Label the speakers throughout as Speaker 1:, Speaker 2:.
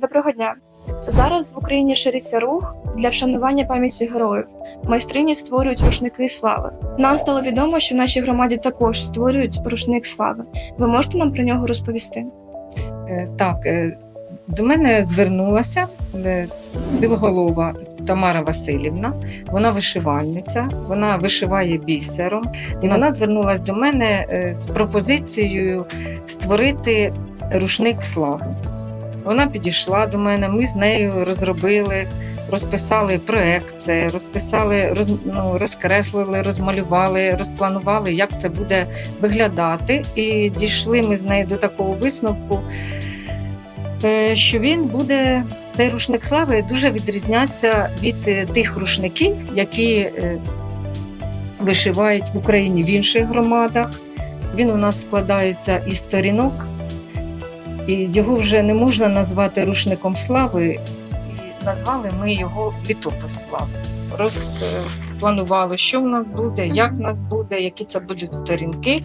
Speaker 1: Доброго дня. Зараз в Україні шириться рух для вшанування пам'яті героїв. Майстрині створюють рушники слави. Нам стало відомо, що в нашій громаді також створюють рушник слави. Ви можете нам про нього розповісти?
Speaker 2: Е, Так, е, до мене звернулася е, білоголова Тамара Васильівна. Вона вишивальниця, вона вишиває бісером. І вона звернулася до мене з пропозицією створити рушник слави. Вона підійшла до мене, ми з нею розробили, розписали проект, це, розписали, роз, ну, розкреслили, розмалювали, розпланували, як це буде виглядати. І дійшли ми з нею до такого висновку, е, що він буде, цей рушник слави дуже відрізнятися від е, тих рушників, які е, вишивають в Україні в інших громадах. Він у нас складається із сторінок, і його вже не можна назвати рушником слави. І назвали ми його літопис слави. Розпланували, що в нас буде, як в нас буде, які це будуть сторінки.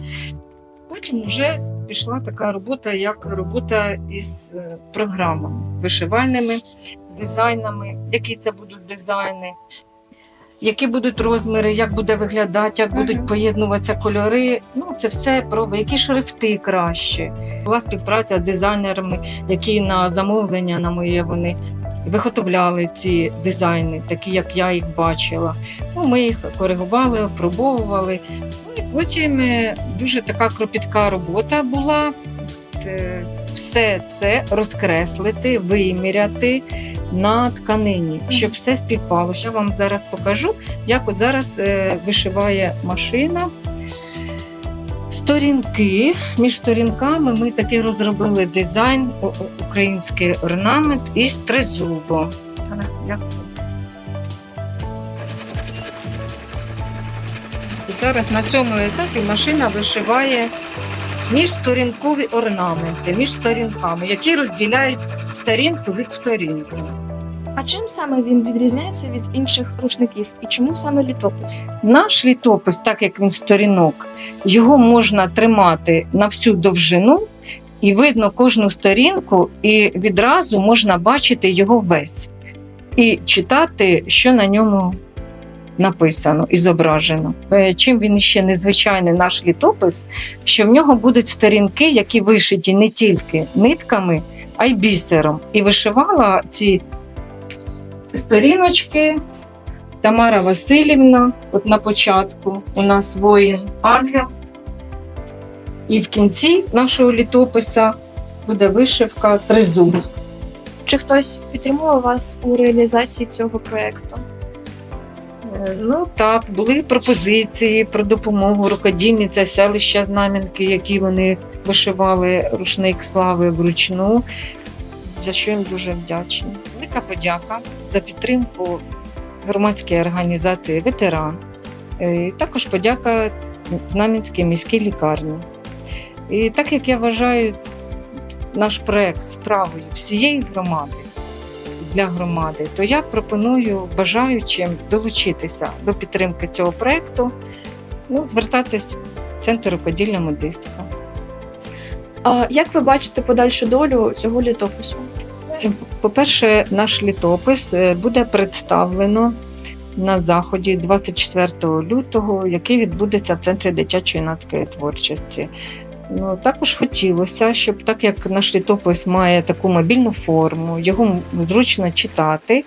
Speaker 2: Потім вже пішла така робота, як робота із е, програмами, вишивальними дизайнами, які це будуть дизайни, які будуть розміри, як буде виглядати, як будуть поєднуватися кольори. Ну, це все про які шрифти краще. Була співпраця з дизайнерами, які на замовлення на моє вони виготовляли ці дизайни, такі як я їх бачила. Ну, ми їх коригували, опробовували. Ну і потім е, дуже така кропітка робота була. Все це розкреслити, виміряти на тканині, щоб все співпало. Я вам зараз покажу, як от зараз е, вишиває машина. Сторінки. Між сторінками ми таки розробили дизайн, український орнамент із як І зараз на цьому етапі машина вишиває міжсторінкові орнаменти, між сторінками, які розділяють сторінку від сторінки.
Speaker 1: А чим саме він відрізняється від інших рушників і чому саме літопис?
Speaker 2: Наш літопис, так як він сторінок, його можна тримати на всю довжину, і видно кожну сторінку, і відразу можна бачити його весь і читати, що на ньому написано і зображено. Е, Чим він ще незвичайний наш літопис, що в нього будуть сторінки, які вишиті не тільки нитками, а й бісером. І вишивала ці сторіночки Тамара Васильівна, от на початку у нас воїн ангел. І в кінці нашого літописа буде вишивка тризуб.
Speaker 1: Чи хтось підтримував вас у реалізації цього проєкту?
Speaker 2: Ну так, були пропозиції про допомогу рукодільниця селища Знам'янки, які вони вишивали рушник слави вручну. За що їм дуже вдячні. Велика подяка за підтримку громадської організації Ветеран. Е, І також подяка Знам'янській міській лікарні. І так як я вважаю наш проект справою всієї громади для громади, то я пропоную бажаючим долучитися до підтримки цього проекту, ну, звертатись в центр рукоділля медистика.
Speaker 1: А як ви бачите подальшу долю цього літопису?
Speaker 2: По-перше, наш літопис е, буде представлено на заході 24 лютого, який відбудеться в центрі дитячої юнацької творчості. Ну, також хотілося, щоб так як наш літопис має таку мобільну форму, його зручно читати.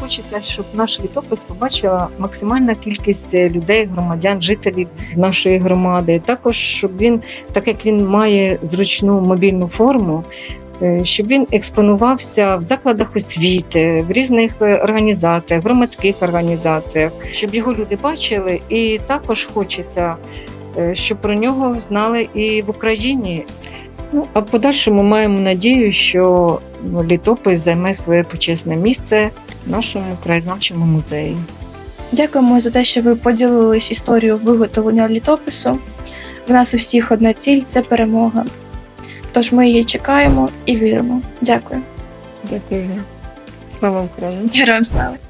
Speaker 2: Хочеться, щоб наш літопис побачила максимальна кількість людей, громадян, жителів нашої громади. Також щоб він, так як він має зручну мобільну форму, е, щоб він експонувався в закладах освіти, в різних е, організаціях, громадських організаціях, щоб його люди бачили. І також хочеться, щоб про нього знали і в Україні. Ну, а в подальшому маємо надію, що ну, літопис займе своє почесне місце в нашому краєзнавчому музеї.
Speaker 1: Дякуємо за те, що ви поділились історією виготовлення літопису. В нас у всіх одна ціль це перемога. Тож ми її чекаємо і віримо. Дякую.
Speaker 2: Дякую. Слава Україні!
Speaker 1: Героям слава!